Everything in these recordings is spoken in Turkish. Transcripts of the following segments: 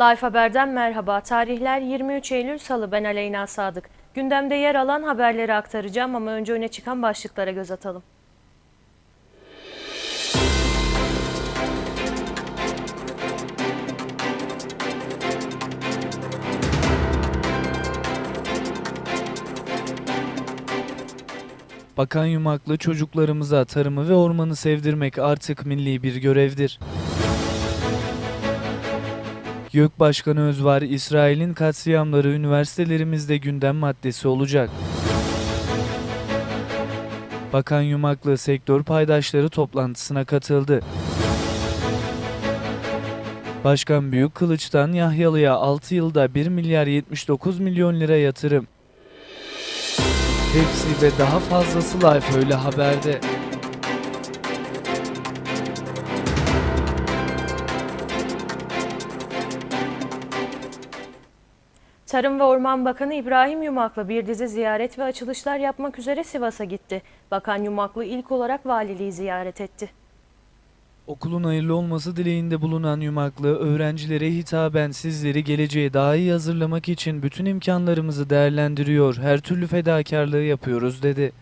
Life Haber'den merhaba. Tarihler 23 Eylül Salı. Ben Aleyna Sadık. Gündemde yer alan haberleri aktaracağım ama önce öne çıkan başlıklara göz atalım. Bakan Yumaklı çocuklarımıza tarımı ve ormanı sevdirmek artık milli bir görevdir. YÖK Başkanı Özvar, İsrail'in katliamları üniversitelerimizde gündem maddesi olacak. Bakan Yumaklı sektör paydaşları toplantısına katıldı. Başkan Büyük Kılıç'tan Yahyalı'ya 6 yılda 1 milyar 79 milyon lira yatırım. Hepsi ve daha fazlası Life öyle haberde. Tarım ve Orman Bakanı İbrahim Yumaklı bir dizi ziyaret ve açılışlar yapmak üzere Sivas'a gitti. Bakan Yumaklı ilk olarak valiliği ziyaret etti. Okulun hayırlı olması dileğinde bulunan Yumaklı, öğrencilere hitaben sizleri geleceğe daha iyi hazırlamak için bütün imkanlarımızı değerlendiriyor, her türlü fedakarlığı yapıyoruz dedi.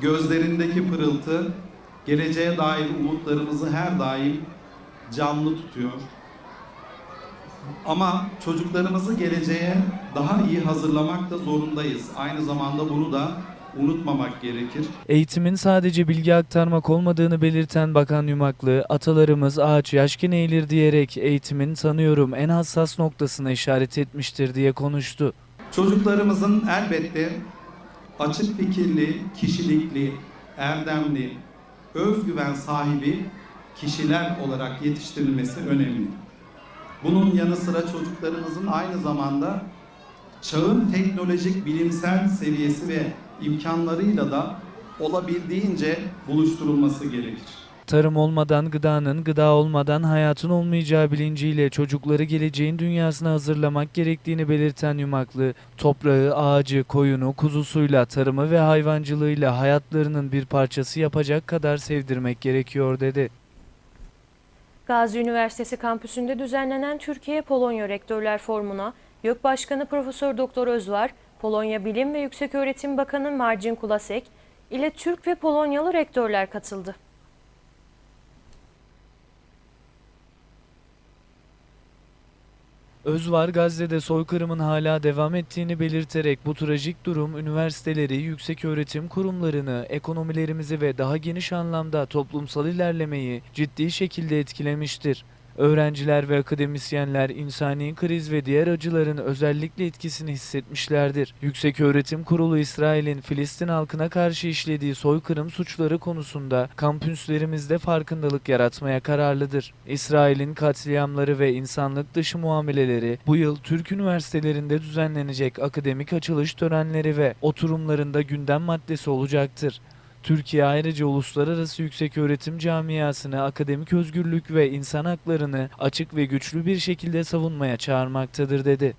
Gözlerindeki pırıltı geleceğe dair umutlarımızı her daim canlı tutuyor. Ama çocuklarımızı geleceğe daha iyi hazırlamak da zorundayız. Aynı zamanda bunu da unutmamak gerekir. Eğitimin sadece bilgi aktarmak olmadığını belirten Bakan Yumaklı, atalarımız ağaç yaşken eğilir diyerek eğitimin sanıyorum en hassas noktasına işaret etmiştir diye konuştu. Çocuklarımızın elbette açık fikirli, kişilikli, erdemli, özgüven sahibi kişiler olarak yetiştirilmesi önemli. Bunun yanı sıra çocuklarımızın aynı zamanda çağın teknolojik bilimsel seviyesi ve imkanlarıyla da olabildiğince buluşturulması gerekir. Tarım olmadan gıdanın, gıda olmadan hayatın olmayacağı bilinciyle çocukları geleceğin dünyasına hazırlamak gerektiğini belirten Yumaklı, toprağı, ağacı, koyunu, kuzusuyla, tarımı ve hayvancılığıyla hayatlarının bir parçası yapacak kadar sevdirmek gerekiyor dedi. Gazi Üniversitesi kampüsünde düzenlenen Türkiye-Polonya Rektörler Forumu'na YÖK Başkanı Profesör Doktor Özvar, Polonya Bilim ve Yükseköğretim Bakanı Marcin Kulasek ile Türk ve Polonyalı rektörler katıldı. Özvar Gazze'de soykırımın hala devam ettiğini belirterek bu trajik durum üniversiteleri, yükseköğretim kurumlarını, ekonomilerimizi ve daha geniş anlamda toplumsal ilerlemeyi ciddi şekilde etkilemiştir. Öğrenciler ve akademisyenler insani kriz ve diğer acıların özellikle etkisini hissetmişlerdir. Yükseköğretim Kurulu İsrail'in Filistin halkına karşı işlediği soykırım suçları konusunda kampüslerimizde farkındalık yaratmaya kararlıdır. İsrail'in katliamları ve insanlık dışı muameleleri bu yıl Türk üniversitelerinde düzenlenecek akademik açılış törenleri ve oturumlarında gündem maddesi olacaktır. Türkiye ayrıca uluslararası yükseköğretim camiasını akademik özgürlük ve insan haklarını açık ve güçlü bir şekilde savunmaya çağırmaktadır dedi.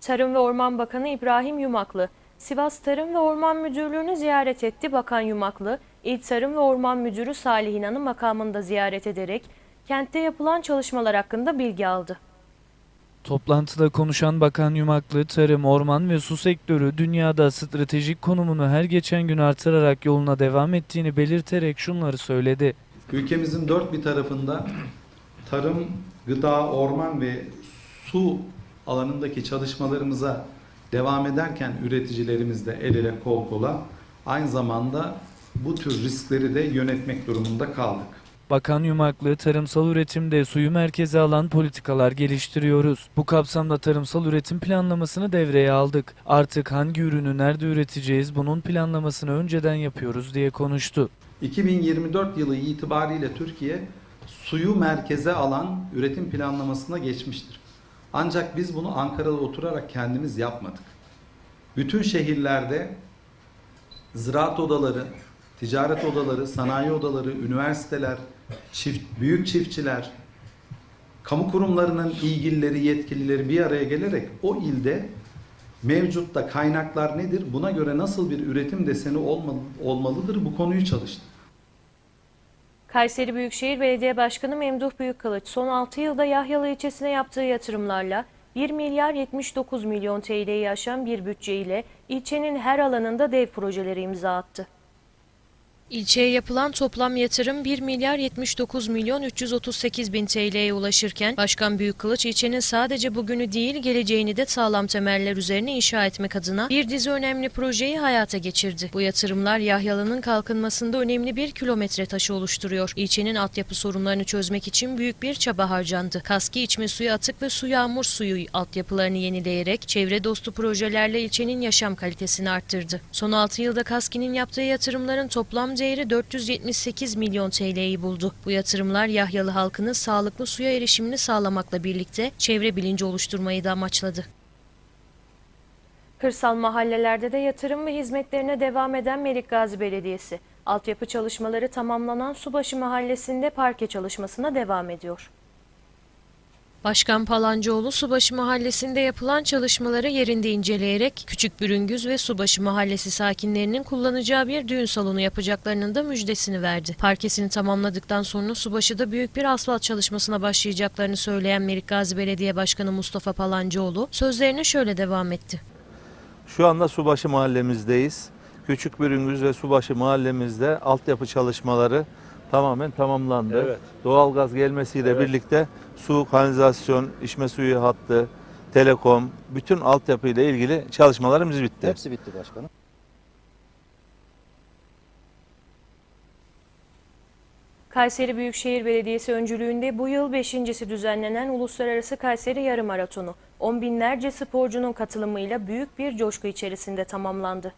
Tarım ve Orman Bakanı İbrahim Yumaklı, Sivas Tarım ve Orman Müdürlüğü'nü ziyaret etti. Bakan Yumaklı, İl Tarım ve Orman Müdürü Salih İnan'ı makamında ziyaret ederek kentte yapılan çalışmalar hakkında bilgi aldı. Toplantıda konuşan Bakan Yumaklı, tarım, orman ve su sektörü dünyada stratejik konumunu her geçen gün artırarak yoluna devam ettiğini belirterek şunları söyledi. Ülkemizin dört bir tarafında tarım, gıda, orman ve su alanındaki çalışmalarımıza devam ederken üreticilerimiz de el ele kol kola aynı zamanda bu tür riskleri de yönetmek durumunda kaldık. Bakan Yumaklı, tarımsal üretimde suyu merkeze alan politikalar geliştiriyoruz. Bu kapsamda tarımsal üretim planlamasını devreye aldık. Artık hangi ürünü nerede üreteceğiz bunun planlamasını önceden yapıyoruz diye konuştu. 2024 yılı itibariyle Türkiye suyu merkeze alan üretim planlamasına geçmiştir. Ancak biz bunu Ankara'da oturarak kendimiz yapmadık. Bütün şehirlerde ziraat odaları, ticaret odaları, sanayi odaları, üniversiteler, çift, büyük çiftçiler, kamu kurumlarının ilgilileri, yetkilileri bir araya gelerek o ilde mevcutta kaynaklar nedir? Buna göre nasıl bir üretim deseni olmalı, olmalıdır? Bu konuyu çalıştık. Kayseri Büyükşehir Belediye Başkanı Memduh Büyükkılıç son 6 yılda Yahyalı ilçesine yaptığı yatırımlarla 1 milyar 79 milyon TL'yi aşan bir bütçeyle ilçenin her alanında dev projeleri imza attı. İlçeye yapılan toplam yatırım 1 milyar 79 milyon 338 bin TL'ye ulaşırken Başkan Büyükkılıç ilçenin sadece bugünü değil geleceğini de sağlam temeller üzerine inşa etmek adına bir dizi önemli projeyi hayata geçirdi. Bu yatırımlar Yahyalı'nın kalkınmasında önemli bir kilometre taşı oluşturuyor. İlçenin altyapı sorunlarını çözmek için büyük bir çaba harcandı. Kaski içme suyu atık ve su yağmur suyu altyapılarını yenileyerek çevre dostu projelerle ilçenin yaşam kalitesini arttırdı. Son 6 yılda Kaski'nin yaptığı yatırımların toplam değeri 478 milyon TL'yi buldu. Bu yatırımlar Yahyalı halkının sağlıklı suya erişimini sağlamakla birlikte çevre bilinci oluşturmayı da amaçladı. Kırsal mahallelerde de yatırım ve hizmetlerine devam eden Melik Gazi Belediyesi, altyapı çalışmaları tamamlanan Subaşı Mahallesi'nde parke çalışmasına devam ediyor. Başkan Palancıoğlu Subaşı Mahallesi'nde yapılan çalışmaları yerinde inceleyerek Küçük Bürüngüz ve Subaşı Mahallesi sakinlerinin kullanacağı bir düğün salonu yapacaklarının da müjdesini verdi. Parkesini tamamladıktan sonra Subaşı'da büyük bir asfalt çalışmasına başlayacaklarını söyleyen Melik Gazi Belediye Başkanı Mustafa Palancıoğlu sözlerine şöyle devam etti. Şu anda Subaşı mahallemizdeyiz. Küçük Bürüngüz ve Subaşı mahallemizde altyapı çalışmaları tamamen tamamlandı. Evet. Doğalgaz gelmesiyle Evet. birlikte su, kanalizasyon, içme suyu hattı, telekom, bütün altyapı ile ilgili çalışmalarımız bitti. Hepsi bitti başkanım. Kayseri Büyükşehir Belediyesi öncülüğünde bu yıl beşincisi düzenlenen Uluslararası Kayseri Yarım Maratonu, on binlerce sporcunun katılımıyla büyük bir coşku içerisinde tamamlandı.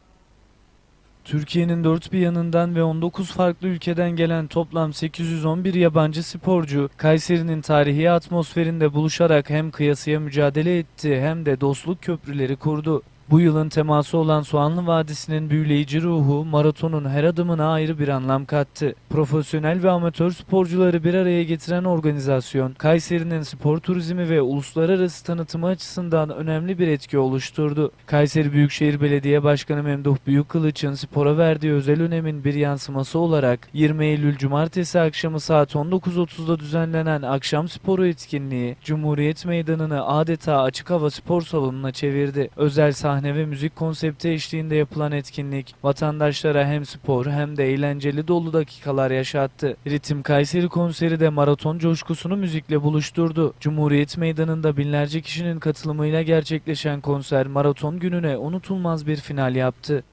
Türkiye'nin dört bir yanından ve 19 farklı ülkeden gelen toplam 811 yabancı sporcu Kayseri'nin tarihi atmosferinde buluşarak hem kıyasıya mücadele etti hem de dostluk köprüleri kurdu. Bu yılın teması olan Soğanlı Vadisi'nin büyüleyici ruhu maratonun her adımına ayrı bir anlam kattı. Profesyonel ve amatör sporcuları bir araya getiren organizasyon, Kayseri'nin spor turizmi ve uluslararası tanıtımı açısından önemli bir etki oluşturdu. Kayseri Büyükşehir Belediye Başkanı Memduh Büyükkılıç'ın spora verdiği özel önemin bir yansıması olarak 20 Eylül Cumartesi akşamı saat 19.30'da düzenlenen akşam sporu etkinliği Cumhuriyet Meydanı'nı adeta açık hava spor salonuna çevirdi. Özel sahne ve müzik konsepti eşliğinde yapılan etkinlik vatandaşlara hem spor hem de eğlenceli dolu dakikalar yaşattı. Ritim Kayseri konseri de maraton coşkusunu müzikle buluşturdu. Cumhuriyet Meydanı'nda binlerce kişinin katılımıyla gerçekleşen konser maraton gününe unutulmaz bir final yaptı.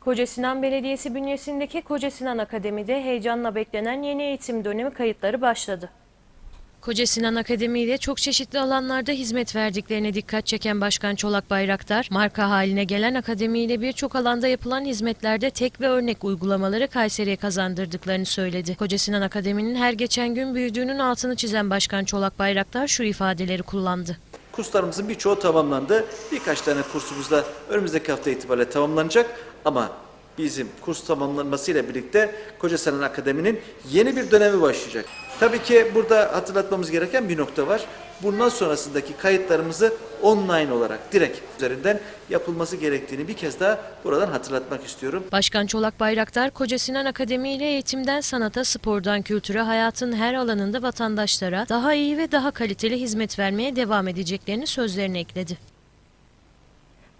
Koca Sinan Belediyesi bünyesindeki Koca Sinan Akademi'de heyecanla beklenen yeni eğitim dönemi kayıtları başladı. Koca Sinan Akademi ile çok çeşitli alanlarda hizmet verdiklerine dikkat çeken Başkan Çolak Bayraktar, marka haline gelen akademi ile birçok alanda yapılan hizmetlerde tek ve örnek uygulamaları Kayseri'ye kazandırdıklarını söyledi. Koca Sinan Akademi'nin her geçen gün büyüdüğünün altını çizen Başkan Çolak Bayraktar şu ifadeleri kullandı. Kurslarımızın birçoğu tamamlandı. Birkaç tane kursumuz da önümüzdeki hafta itibariyle tamamlanacak. Ama bizim kurs tamamlanmasıyla birlikte Koca Sinan Akademi'nin yeni bir dönemi başlayacak. Tabii ki burada hatırlatmamız gereken bir nokta var. Bundan sonrasındaki kayıtlarımızı online olarak direkt üzerinden yapılması gerektiğini bir kez daha buradan hatırlatmak istiyorum. Başkan Çolak Bayraktar, Koca Sinan Akademi ile eğitimden sanata, spordan kültüre, hayatın her alanında vatandaşlara daha iyi ve daha kaliteli hizmet vermeye devam edeceklerini sözlerine ekledi.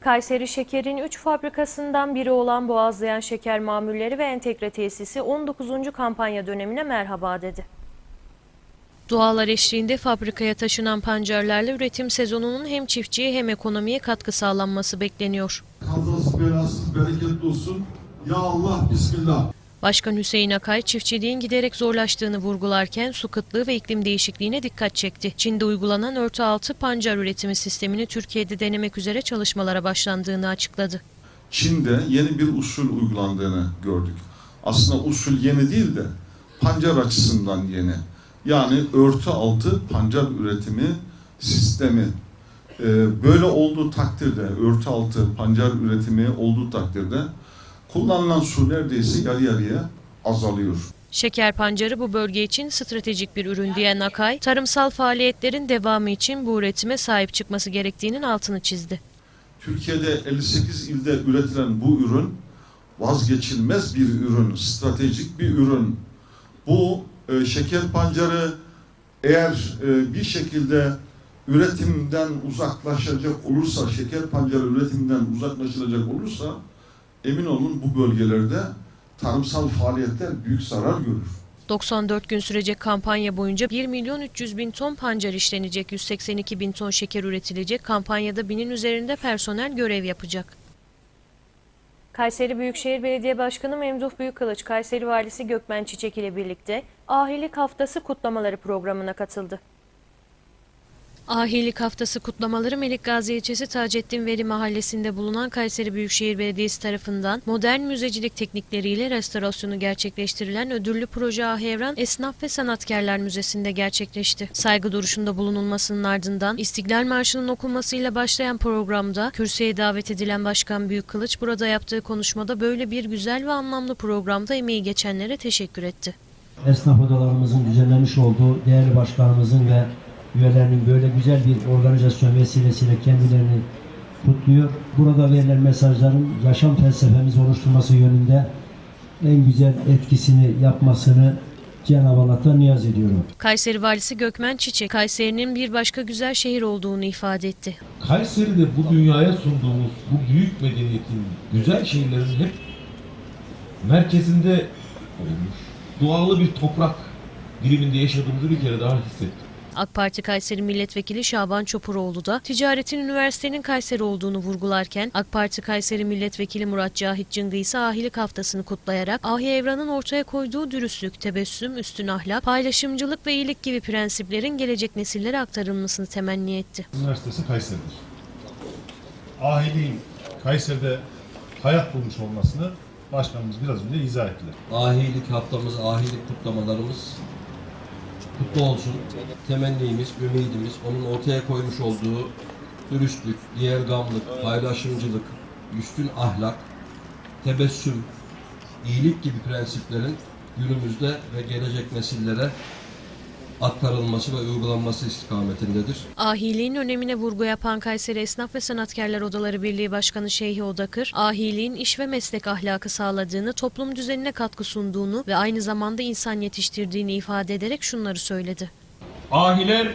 Kayseri Şeker'in 3 fabrikasından biri olan Boğazlayan Şeker Mamulleri ve Entegre Tesisi 19. kampanya dönemine merhaba dedi. Dualar eşliğinde fabrikaya taşınan pancarlarla üretim sezonunun hem çiftçiye hem ekonomiye katkı sağlanması bekleniyor. Kazası belasız bereketli olsun. Ya Allah Bismillah. Başkan Hüseyin Akay çiftçiliğin giderek zorlaştığını vurgularken su kıtlığı ve iklim değişikliğine dikkat çekti. Çin'de uygulanan örtü altı pancar üretimi sistemini Türkiye'de denemek üzere çalışmalara başlandığını açıkladı. Çin'de yeni bir usul uygulandığını gördük. Aslında usul yeni değil de pancar açısından yeni. Yani örtü altı pancar üretimi sistemi. Ee, böyle olduğu takdirde, örtü altı pancar üretimi olduğu takdirde kullanılan su neredeyse yarı yarıya azalıyor. Şeker pancarı bu bölge için stratejik bir ürün diyen Akay, tarımsal faaliyetlerin devamı için bu üretime sahip çıkması gerektiğinin altını çizdi. Türkiye'de 58 ilde üretilen bu ürün vazgeçilmez bir ürün, stratejik bir ürün. Bu e, şeker pancarı eğer e, bir şekilde üretimden uzaklaşacak olursa, şeker pancarı üretimden uzaklaşılacak olursa emin olun bu bölgelerde tarımsal faaliyetler büyük zarar görür. 94 gün sürecek kampanya boyunca 1 milyon 300 bin ton pancar işlenecek, 182 bin ton şeker üretilecek. Kampanyada binin üzerinde personel görev yapacak. Kayseri Büyükşehir Belediye Başkanı Memduh Büyükkılıç, Kayseri Valisi Gökmen Çiçek ile birlikte Ahilik Haftası kutlamaları programına katıldı. Ahilik Haftası kutlamaları Melik Gazi ilçesi Taceddin Veli mahallesinde bulunan Kayseri Büyükşehir Belediyesi tarafından modern müzecilik teknikleriyle restorasyonu gerçekleştirilen ödüllü proje Ahi Esnaf ve Sanatkarlar Müzesi'nde gerçekleşti. Saygı duruşunda bulunulmasının ardından İstiklal Marşı'nın okunmasıyla başlayan programda kürsüye davet edilen Başkan Büyükkılıç burada yaptığı konuşmada böyle bir güzel ve anlamlı programda emeği geçenlere teşekkür etti. esnaf odalarımızın düzenlemiş olduğu değerli başkanımızın ve üyelerinin böyle güzel bir organizasyon vesilesiyle kendilerini kutluyor. Burada verilen mesajların yaşam felsefemizi oluşturması yönünde en güzel etkisini yapmasını Cenab-ı Allah'tan niyaz ediyorum. Kayseri Valisi Gökmen Çiçek, Kayseri'nin bir başka güzel şehir olduğunu ifade etti. Kayseri'de bu dünyaya sunduğumuz bu büyük medeniyetin, güzel şeylerin hep merkezinde olmuş. Doğalı bir toprak diliminde yaşadığımızı bir kere daha hissettim. AK Parti Kayseri Milletvekili Şaban Çopuroğlu da ticaretin üniversitenin Kayseri olduğunu vurgularken AK Parti Kayseri Milletvekili Murat Cahit Cıngı ise ahilik haftasını kutlayarak Ahi Evran'ın ortaya koyduğu dürüstlük, tebessüm, üstün ahlak, paylaşımcılık ve iyilik gibi prensiplerin gelecek nesillere aktarılmasını temenni etti. Üniversitesi Kayseri'dir. Ahiliğin Kayseri'de hayat bulmuş olmasını başkanımız biraz önce izah ettiler. ahilik haftamız, ahilik kutlamalarımız kutlu olsun. Temennimiz, ümidimiz onun ortaya koymuş olduğu dürüstlük, diğergamlık, paylaşımcılık, üstün ahlak, tebessüm, iyilik gibi prensiplerin günümüzde ve gelecek nesillere aktarılması ve uygulanması istikametindedir. Ahiliğin önemine vurgu yapan Kayseri Esnaf ve Sanatkarlar Odaları Birliği Başkanı Şeyhi Odakır, ahiliğin iş ve meslek ahlakı sağladığını, toplum düzenine katkı sunduğunu ve aynı zamanda insan yetiştirdiğini ifade ederek şunları söyledi. Ahiler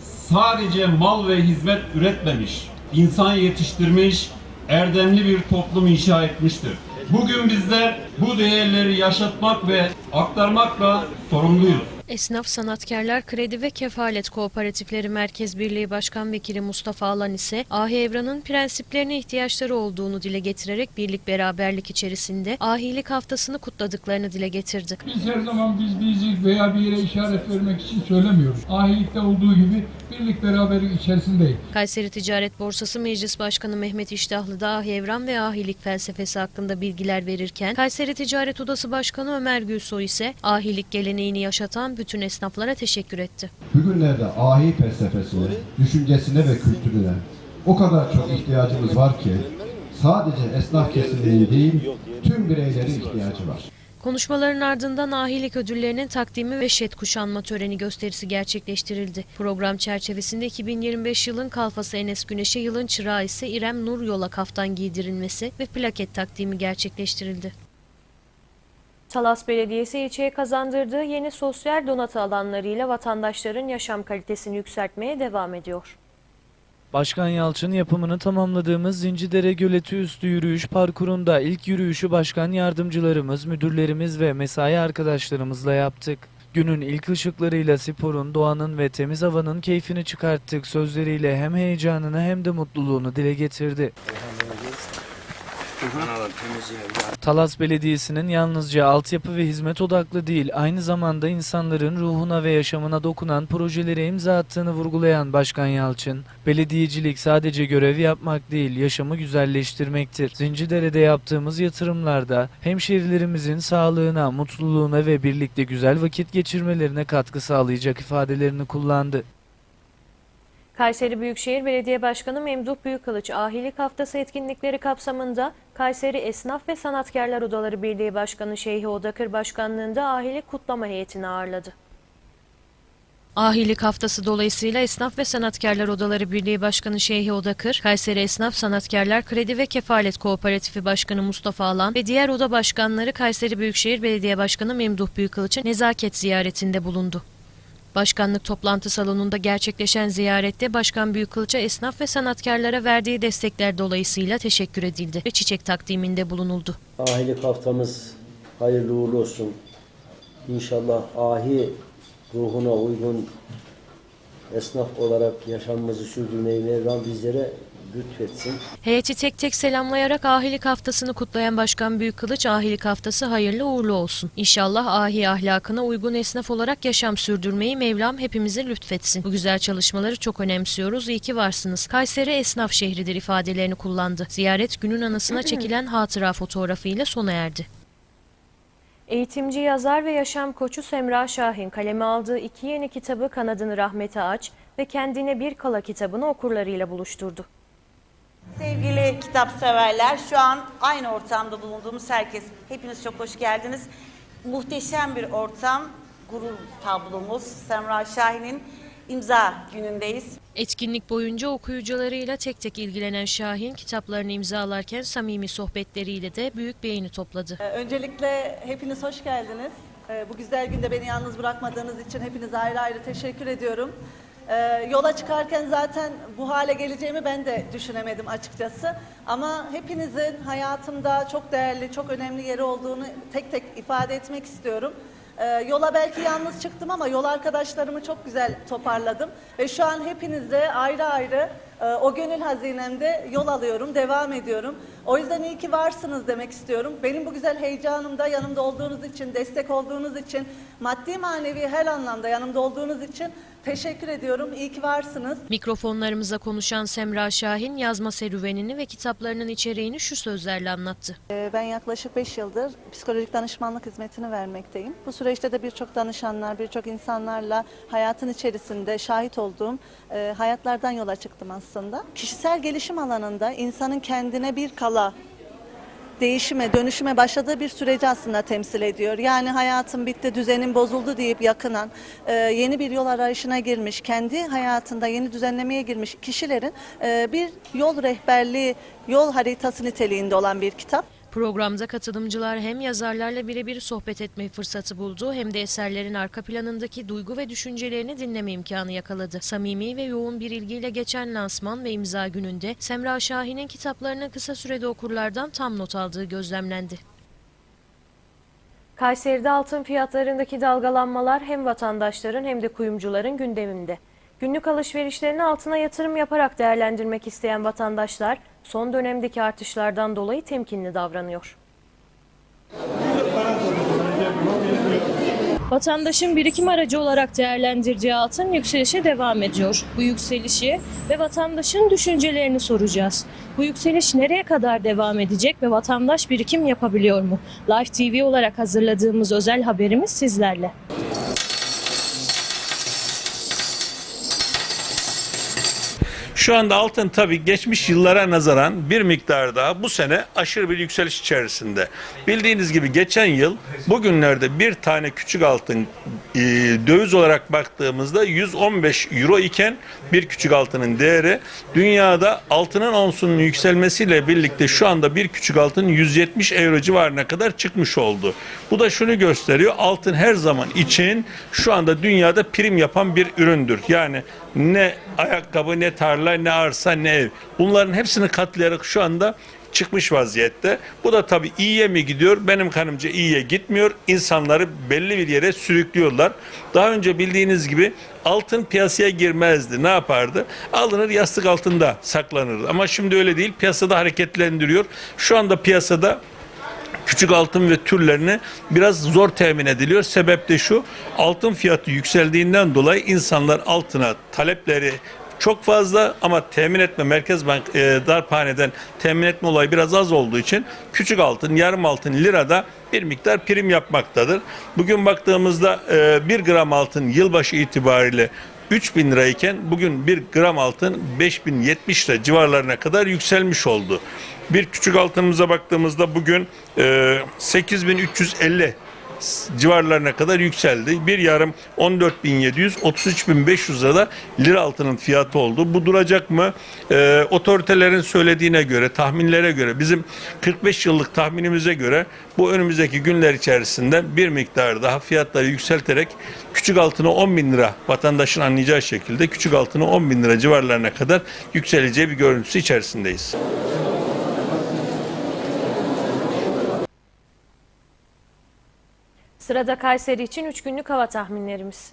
sadece mal ve hizmet üretmemiş, insan yetiştirmiş, erdemli bir toplum inşa etmiştir. Bugün bizler bu değerleri yaşatmak ve aktarmakla sorumluyuz. Esnaf Sanatkarlar Kredi ve Kefalet Kooperatifleri Merkez Birliği Başkan Vekili Mustafa Alan ise Ahi Evran'ın prensiplerine ihtiyaçları olduğunu dile getirerek birlik beraberlik içerisinde ahilik haftasını kutladıklarını dile getirdi. Biz her zaman biz bizi veya bir yere işaret vermek için söylemiyoruz. Ahilikte olduğu gibi birlik beraberlik içerisindeyiz. Kayseri Ticaret Borsası Meclis Başkanı Mehmet İştahlı da Ahi Evran ve ahilik felsefesi hakkında bilgiler verirken Kayseri Ticaret Odası Başkanı Ömer Gülsoy ise ahilik geleneğini yaşatan bütün esnaflara teşekkür etti. Bugünlerde ahi felsefesine, düşüncesine ve kültürüne o kadar çok ihtiyacımız var ki sadece esnaf kesiminin değil tüm bireylerin ihtiyacı var. Konuşmaların ardından ahilik ödüllerinin takdimi ve şet kuşanma töreni gösterisi gerçekleştirildi. Program çerçevesinde 2025 yılın kalfası Enes Güneş'e yılın çırağı ise İrem Nur Yola kaftan giydirilmesi ve plaket takdimi gerçekleştirildi. Talas Belediyesi ilçeye kazandırdığı yeni sosyal donatı alanlarıyla vatandaşların yaşam kalitesini yükseltmeye devam ediyor. Başkan Yalçın yapımını tamamladığımız Zincidere Göleti üstü yürüyüş parkurunda ilk yürüyüşü başkan yardımcılarımız, müdürlerimiz ve mesai arkadaşlarımızla yaptık. Günün ilk ışıklarıyla sporun, doğanın ve temiz havanın keyfini çıkarttık sözleriyle hem heyecanını hem de mutluluğunu dile getirdi. Talas Belediyesi'nin yalnızca altyapı ve hizmet odaklı değil, aynı zamanda insanların ruhuna ve yaşamına dokunan projelere imza attığını vurgulayan Başkan Yalçın, belediyecilik sadece görev yapmak değil, yaşamı güzelleştirmektir. Zincidere'de yaptığımız yatırımlarda hemşerilerimizin sağlığına, mutluluğuna ve birlikte güzel vakit geçirmelerine katkı sağlayacak ifadelerini kullandı. Kayseri Büyükşehir Belediye Başkanı Memduh Büyükkılıç, Ahilik Haftası etkinlikleri kapsamında Kayseri Esnaf ve Sanatkarlar Odaları Birliği Başkanı Şeyhi Odakır Başkanlığında Ahilik Kutlama heyetini ağırladı. Ahilik haftası dolayısıyla Esnaf ve Sanatkarlar Odaları Birliği Başkanı Şeyhi Odakır, Kayseri Esnaf Sanatkarlar Kredi ve Kefalet Kooperatifi Başkanı Mustafa Alan ve diğer oda başkanları Kayseri Büyükşehir Belediye Başkanı Memduh Büyükılıç'ın nezaket ziyaretinde bulundu. Başkanlık toplantı salonunda gerçekleşen ziyarette Başkan Büyükkılıç'a esnaf ve sanatkarlara verdiği destekler dolayısıyla teşekkür edildi ve çiçek takdiminde bulunuldu. Ahilik haftamız hayırlı uğurlu olsun. İnşallah ahi ruhuna uygun esnaf olarak yaşamımızı sürdürmeyi Mevlam bizlere lütfetsin. Heyeti tek tek selamlayarak ahilik haftasını kutlayan Başkan Büyükkılıç, ahilik haftası hayırlı uğurlu olsun. İnşallah ahi ahlakına uygun esnaf olarak yaşam sürdürmeyi Mevlam hepimize lütfetsin. Bu güzel çalışmaları çok önemsiyoruz. İyi ki varsınız. Kayseri esnaf şehridir ifadelerini kullandı. Ziyaret günün anısına çekilen hatıra fotoğrafıyla sona erdi. Eğitimci, yazar ve yaşam koçu Semra Şahin kaleme aldığı iki yeni kitabı Kanadını Rahmete Aç ve Kendine Bir Kala kitabını okurlarıyla buluşturdu. Sevgili kitap severler, şu an aynı ortamda bulunduğumuz herkes, hepiniz çok hoş geldiniz. Muhteşem bir ortam, gurur tablomuz Semra Şahin'in imza günündeyiz. Etkinlik boyunca okuyucularıyla tek tek ilgilenen Şahin kitaplarını imzalarken samimi sohbetleriyle de büyük beğeni topladı. Ee, Öncelikle hepiniz hoş geldiniz. Ee, Bu güzel günde beni yalnız bırakmadığınız için hepinize ayrı ayrı teşekkür ediyorum. Ee, Yola çıkarken zaten bu hale geleceğimi ben de düşünemedim açıkçası. Ama hepinizin hayatımda çok değerli, çok önemli yeri olduğunu tek tek ifade etmek istiyorum. Ee, Yola belki yalnız çıktım ama yol arkadaşlarımı çok güzel toparladım. Ve şu an hepinize ayrı ayrı o gönül hazinemde yol alıyorum, devam ediyorum. O yüzden iyi ki varsınız demek istiyorum. Benim bu güzel heyecanımda yanımda olduğunuz için, destek olduğunuz için, maddi manevi her anlamda yanımda olduğunuz için teşekkür ediyorum. İyi ki varsınız. Mikrofonlarımıza konuşan Semra Şahin yazma serüvenini ve kitaplarının içeriğini şu sözlerle anlattı. Ee, Ben yaklaşık 5 yıldır psikolojik danışmanlık hizmetini vermekteyim. Bu süreçte de birçok danışanlar, birçok insanlarla hayatın içerisinde şahit olduğum e, hayatlardan yola çıktım aslında. Kişisel gelişim alanında insanın kendine bir kala değişime, dönüşüme başladığı bir süreci aslında temsil ediyor. Yani hayatım bitti, düzenim bozuldu deyip yakınan, e, yeni bir yol arayışına girmiş, kendi hayatında yeni düzenlemeye girmiş kişilerin e, bir yol rehberliği, yol haritası niteliğinde olan bir kitap. Programda katılımcılar hem yazarlarla birebir sohbet etme fırsatı buldu hem de eserlerin arka planındaki duygu ve düşüncelerini dinleme imkanı yakaladı. Samimi ve yoğun bir ilgiyle geçen lansman ve imza gününde Semra Şahin'in kitaplarını kısa sürede okurlardan tam not aldığı gözlemlendi. Kayseri'de altın fiyatlarındaki dalgalanmalar hem vatandaşların hem de kuyumcuların gündeminde. Günlük alışverişlerini altına yatırım yaparak değerlendirmek isteyen vatandaşlar son dönemdeki artışlardan dolayı temkinli davranıyor. Vatandaşın birikim aracı olarak değerlendirdiği altın yükselişe devam ediyor. Bu yükselişi ve vatandaşın düşüncelerini soracağız. Bu yükseliş nereye kadar devam edecek ve vatandaş birikim yapabiliyor mu? Live TV olarak hazırladığımız özel haberimiz sizlerle. Şu anda altın tabii geçmiş yıllara nazaran bir miktar daha bu sene aşırı bir yükseliş içerisinde. Bildiğiniz gibi geçen yıl bugünlerde bir tane küçük altın e, döviz olarak baktığımızda 115 euro iken bir küçük altının değeri dünyada altının onsunun yükselmesiyle birlikte şu anda bir küçük altın 170 euro civarına kadar çıkmış oldu. Bu da şunu gösteriyor altın her zaman için şu anda dünyada prim yapan bir üründür. Yani ne ayakkabı ne tarla ne arsa ne ev. Bunların hepsini katlayarak şu anda çıkmış vaziyette. Bu da tabii iyiye mi gidiyor? Benim kanımca iyiye gitmiyor. İnsanları belli bir yere sürüklüyorlar. Daha önce bildiğiniz gibi altın piyasaya girmezdi. Ne yapardı? Alınır yastık altında saklanırdı. Ama şimdi öyle değil. Piyasada hareketlendiriyor. Şu anda piyasada küçük altın ve türlerini biraz zor temin ediliyor. Sebep de şu altın fiyatı yükseldiğinden dolayı insanlar altına talepleri çok fazla ama temin etme Merkez Bank e, darphaneden temin etme olayı biraz az olduğu için küçük altın, yarım altın lirada bir miktar prim yapmaktadır. Bugün baktığımızda e, 1 gram altın yılbaşı itibariyle 3000 lirayken bugün 1 gram altın 5070 lira civarlarına kadar yükselmiş oldu. Bir küçük altınımıza baktığımızda bugün e, 8350 civarlarına kadar yükseldi. Bir yarım 14.700, 33.500 lirada lira altının fiyatı oldu. Bu duracak mı? Ee, otoritelerin söylediğine göre, tahminlere göre, bizim 45 yıllık tahminimize göre bu önümüzdeki günler içerisinde bir miktar daha fiyatları yükselterek küçük altını 10 bin lira vatandaşın anlayacağı şekilde küçük altını 10 bin lira civarlarına kadar yükseleceği bir görüntüsü içerisindeyiz. Sırada Kayseri için 3 günlük hava tahminlerimiz.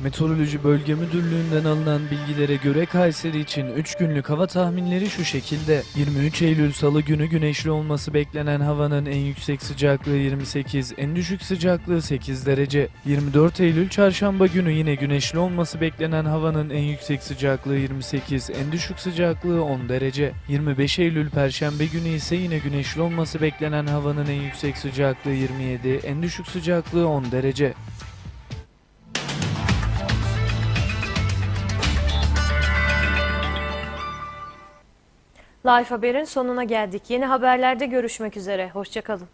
Meteoroloji Bölge Müdürlüğü'nden alınan bilgilere göre Kayseri için 3 günlük hava tahminleri şu şekilde. 23 Eylül Salı günü güneşli olması beklenen havanın en yüksek sıcaklığı 28, en düşük sıcaklığı 8 derece. 24 Eylül Çarşamba günü yine güneşli olması beklenen havanın en yüksek sıcaklığı 28, en düşük sıcaklığı 10 derece. 25 Eylül Perşembe günü ise yine güneşli olması beklenen havanın en yüksek sıcaklığı 27, en düşük sıcaklığı 10 derece. Life Haber'in sonuna geldik. Yeni haberlerde görüşmek üzere. Hoşçakalın.